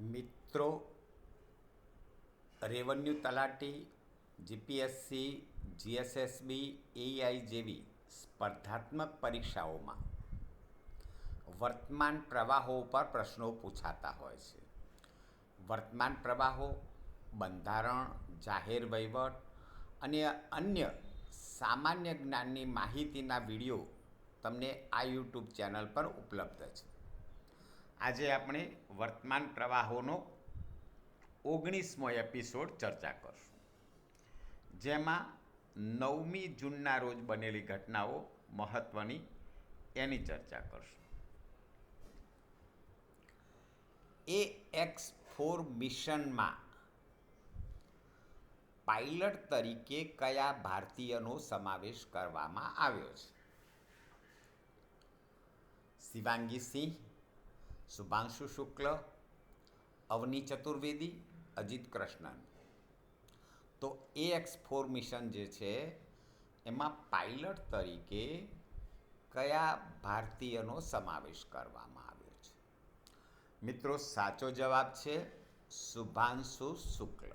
મિત્રો, રેવન્યુ તલાટી, GPSC, GSSB AI જેવી સ્પર્ધાત્મક પરીક્ષાઓમાં વર્તમાન પ્રવાહો ઉપર પ્રશ્નો પૂછાતા હોય છે. વર્તમાન પ્રવાહો, બંધારણ, જાહેર વહીવટ અને અન્ય સામાન્ય જ્ઞાનની માહિતીના વીડિયો તમને આ યુટ્યુબ ચેનલ પર ઉપલબ્ધ છે. આજે આપણે વર્તમાન પ્રવાહોનો ઓગણીસમો એપિસોડ ચર્ચા કરશું. જેમાં નવમી જૂનના રોજ બનેલી ઘટનાઓ મહત્ત્વની એની ચર્ચા કરશું. એ એક્સ ફોર મિશનમાં પાઇલટ તરીકે કયા ભારતીયનો સમાવેશ કરવામાં આવ્યો છે? શિવાંગી સિંહ શુભાંશુ શુક્લ, અવની ચતુર્વેદી, અજીત કૃષ્ણન. તો એ એક્સ ફોર મિશન જે છે, એમાં પાયલટ તરીકે કયા ભારતીયનો સમાવેશ કરવામાં આવ્યો છે? મિત્રો, સાચો જવાબ છે શુભાંશુ શુક્લ.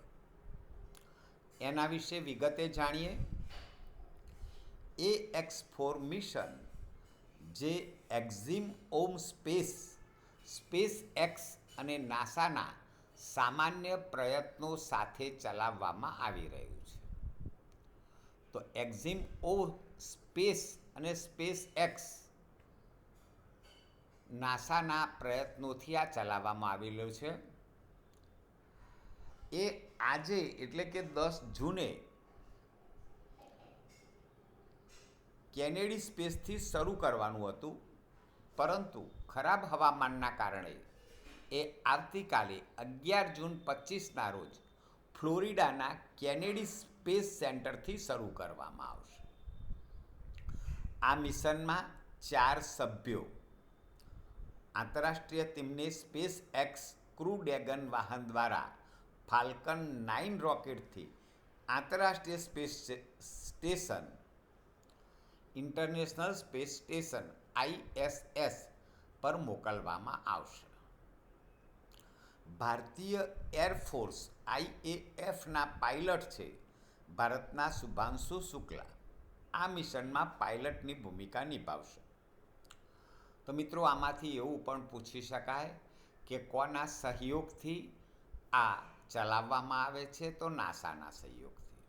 એના વિશે વિગતે જાણીએ. એ એક્સ ફોર મિશન જે Axiom space SpaceX અને નાસાના સામાન્ય પ્રયત્નો સાથે ચલાવવામાં આવી રહ્યું છે. તો એક્ઝિમ ઓ સ્પેસ અને સ્પેસ એક્સ નાસાના પ્રયત્નોથી આ ચલાવવામાં આવેલો છે. એ આજે એટલે કે દસ જૂને કેનેડી સ્પેસથી શરૂ કરવાનું હતું. પરંતુ ખરાબ હવામાનના કારણે એ આવતીકાલે અગિયાર જૂન પચીસના રોજ ફ્લોરિડાના કેનેડી સ્પેસ સેન્ટરથી શરૂ કરવામાં આવશે. આ મિશનમાં ચાર સભ્યો, આંતરરાષ્ટ્રીય ટીમને સ્પેસ એક્સ ક્રૂ ડેગન વાહન દ્વારા ફાલ્કન નાઇન રોકેટથી આંતરરાષ્ટ્રીય space station, International Space Station ISS પર મોકલવામાં આવશે. ભારતીય એરફોર્સ આઈએએફના પાયલટ છે ભારતના શુભાંશુ શુક્લા. આ મિશનમાં પાયલટની ભૂમિકા નિભાવશે. તો મિત્રો, આમાંથી એવું પણ પૂછી શકાય કે કોના સહયોગથી આ ચલાવવામાં આવે છે તો નાસાના સહયોગથી.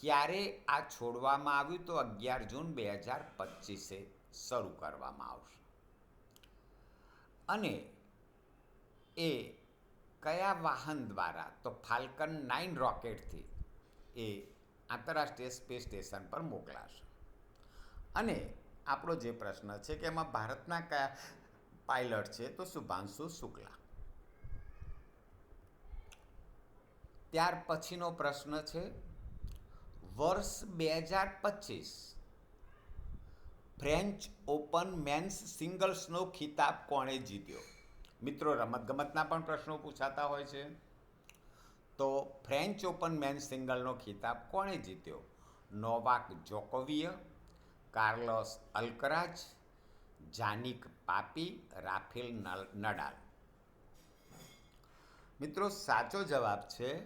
ક્યારે આ છોડવામાં આવ્યું તો અગિયાર જૂન બે હજાર પચીસે? શરૂ કરવામાં આવશે. અને એ કયા વાહન દ્વારા? તો ફાલ્કન નાઇન રોકેટથી એ આંતરરાષ્ટ્રીય સ્પેસ સ્ટેશન પર મોકલાશે. અને આપણો જે પ્રશ્ન છે કે એમાં ભારતના કયા પાયલટ છે, તો શુભાંશુ શુક્લા. ત્યાર પછીનો પ્રશ્ન છે, વર્ષ બે હજાર પચીસ ફ્રેન્ચ ઓપન મેન્સ સિંગલ્સનો ખિતાબ કોણે જીત્યો? મિત્રો, રમતગમતના પણ પ્રશ્નો પૂછાતા હોય છે. તો ફ્રેન્ચ ઓપન મેન્સ સિંગલનો ખિતાબ કોણે જીત્યો? નોવાક જોકોવિય, કાર્લોસ અલ્કરાજ, જાનિક પાપી, રાફેલ નડાલ. મિત્રો, સાચો જવાબ છે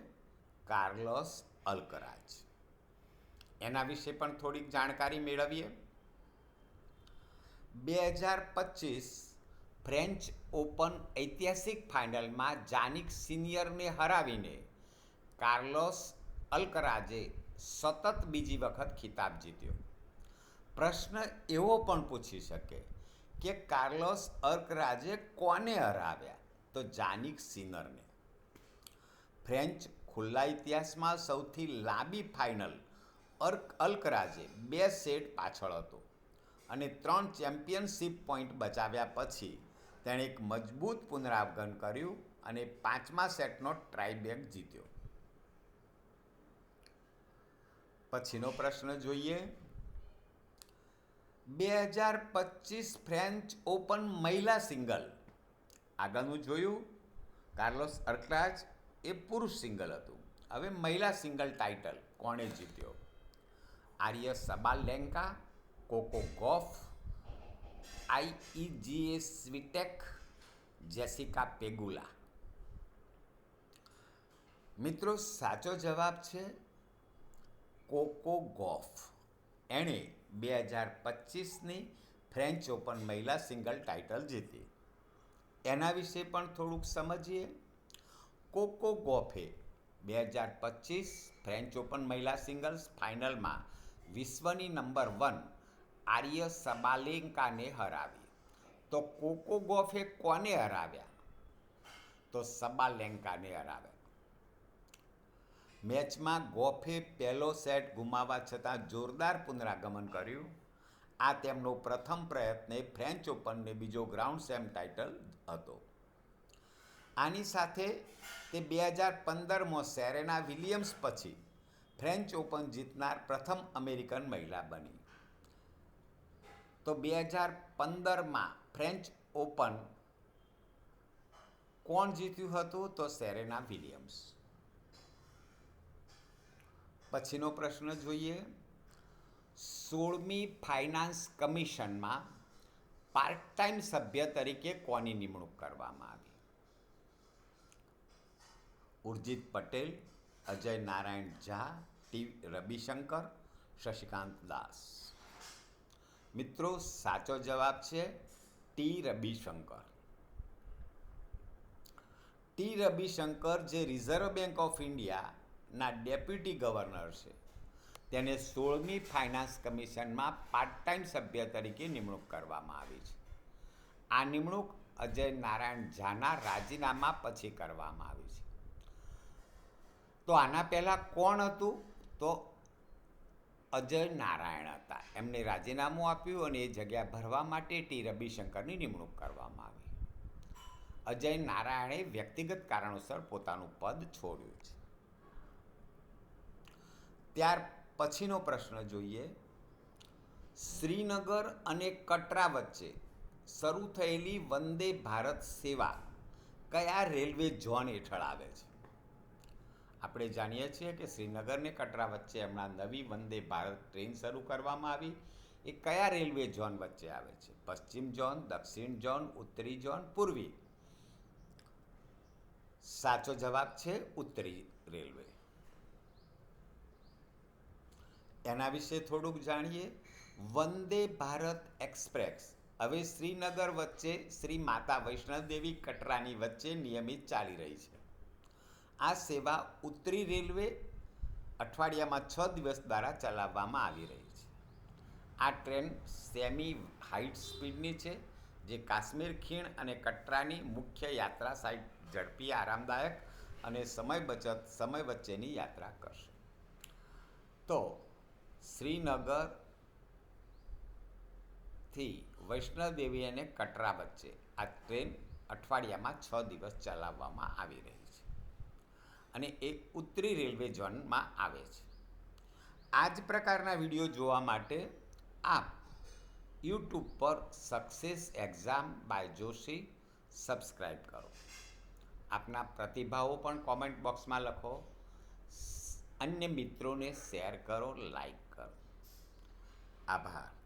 કાર્લોસ અલ્કરાજ. એના વિશે પણ થોડીક જાણકારી મેળવીએ. બે હજાર પચીસ ફ્રેન્ચ ઓપન ઐતિહાસિક ફાઇનલમાં જાનિક સિનિયરને હરાવીને કાર્લોસ અલ્કરાજે સતત બીજી વખત ખિતાબ જીત્યો. પ્રશ્ન એવો પણ પૂછી શકે કે કાર્લોસ અલ્કરાજે કોને હરાવ્યા? તો જાનિક સિનરને. ફ્રેન્ચ ખુલ્લા ઇતિહાસમાં સૌથી લાંબી ફાઇનલ અર્ક અલ્કરાજે બે સેટ પાછળ હતો. અને ત્રણ ચેમ્પિયનશિપ પોઈન્ટ બચાવ્યા પછી તેણે એક મજબૂત પુનરાવગન કર્યું અને પાંચમા સેટનો ટ્રાયબેક જીત્યો. પછીનો પ્રશ્ન જોઈએ. બે હજાર પચીસ ફ્રેન્ચ ઓપન મહિલા સિંગલ. આગળનું જોયું. કાર્લોસ અર્કરાજ એ પુરુષ સિંગલ હતું. હવે મહિલા સિંગલ ટાઇટલ કોણે જીત્યો? આર્ય સબાલેન્કા કોકો ગોફ આઈઈજીએ સ્વીટેક જેસિકા પેગુલા મિત્રો સાચો જવાબ છે કોકો ગોફ એણે બે હજાર પચીસની ફ્રેન્ચ ઓપન મહિલા સિંગલ ટાઇટલ જીતી એના વિશે પણ થોડુંક સમજીએ કોકો ગોફે બે હજાર પચીસ ફ્રેન્ચ ઓપન મહિલા સિંગલ્સ ફાઇનલમાં વિશ્વની નંબર વન આર્ય સબાલેન્કાને હરાવી. તો કોકો ગોફે કોને હરાવ્યા? તો સબાલેન્કાને હરાવ્યા. મેચમાં ગોફે પહેલો સેટ ગુમાવવા છતાં જોરદાર પુનરાગમન કર્યું. આ તેમનો પ્રથમ પ્રયત્ન ફ્રેન્ચ ઓપનને બીજો ગ્રાઉન્ડ સેમ ટાઇટલ હતો. આની સાથે તે બે હજાર પંદરમાં સેરેના વિલિયમ્સ પછી ફ્રેન્ચ ઓપન જીતનાર પ્રથમ અમેરિકન મહિલા બની. તો બે હજાર પંદરમાં ફ્રેન્ચ ઓપન કોણ જીત્યું હતું? તો સેરેના વિલિયમ્સ. પછીનો પ્રશ્ન જોઈએ. સોળમી ફાઇનાન્સ કમિશનમાં પાર્ટ ટાઈમ સભ્ય તરીકે કોની નિમણૂક કરવામાં આવી? ઉર્જિત પટેલ, અજય નારાયણ ઝા, ટી. રવિશંકર, શશિકાંત દાસ. મિત્રો, સાચો જવાબ છે ટી રવિશંકર. ટી રવિશંકર જે રિઝર્વ બેંક ઓફ ઇન્ડિયાના ડેપ્યુટી ગવર્નર છે, તેને સોળમી ફાઇનાન્સ કમિશનમાં પાર્ટ ટાઈમ સભ્ય તરીકે નિમણૂક કરવામાં આવી છે. આ નિમણૂક અજય નારાયણ ઝાના રાજીનામા પછી કરવામાં આવી છે. તો આના પહેલાં કોણ હતું? તો અજય નારાયણ હતા. એમને રાજીનામું આપ્યું અને એ જગ્યા ભરવા માટે ટી. રવિશંકરની નિમણૂક કરવામાં આવી. અજય નારાયણે વ્યક્તિગત કારણોસર પોતાનું પદ છોડ્યું છે. ત્યાર પછીનો પ્રશ્ન જોઈએ. શ્રીનગર અને કટરા વચ્ચે શરૂ થયેલી વંદે ભારત સેવા કયા રેલવે ઝોન હેઠળ આવે છે? આપણે જાણીએ છીએ કે શ્રીનગરને કટરા વચ્ચે હમણાં નવી વંદે ભારત ટ્રેન શરૂ કરવામાં આવી. એ કયા રેલવે ઝોન વચ્ચે આવે છે? પશ્ચિમ ઝોન, દક્ષિણ ઝોન, ઉત્તરી ઝોન, પૂર્વી? સાચો જવાબ છે ઉત્તરી રેલવે. એના વિશે થોડુંક જાણીએ. વંદે ભારત એક્સપ્રેસ. હવે શ્રીનગર વચ્ચે શ્રી માતા વૈષ્ણવદેવી કટરાની વચ્ચે નિયમિત ચાલી રહી છે. આ સેવા ઉત્તરી રેલવે અઠવાડિયામાં છ દિવસ દ્વારા ચલાવવામાં આવી રહી છે. આ ટ્રેન સેમી હાઈટ સ્પીડની છે, જે કાશ્મીર ખીણ અને કટરાની મુખ્ય યાત્રા સાઇટ ઝડપી, આરામદાયક અને સમય બચત, સમય વચ્ચેની યાત્રા કરશે. તો શ્રીનગરથી વૈષ્ણવદેવી અને કટરા વચ્ચે આ ટ્રેન અઠવાડિયામાં છ દિવસ ચલાવવામાં આવી રહી છે અને એ ઉત્તરી રેલવે ઝોનમાં આવે છે. આ જ પ્રકારના વીડિયો જોવા માટે આપ યુટ્યુબ પર success exam by Joshi subscribe કરો. આપના પ્રતિભાવો પણ કોમેન્ટ બોક્સમાં લખો. અન્ય મિત્રોને શેર કરો લાઈક કરો. આભાર.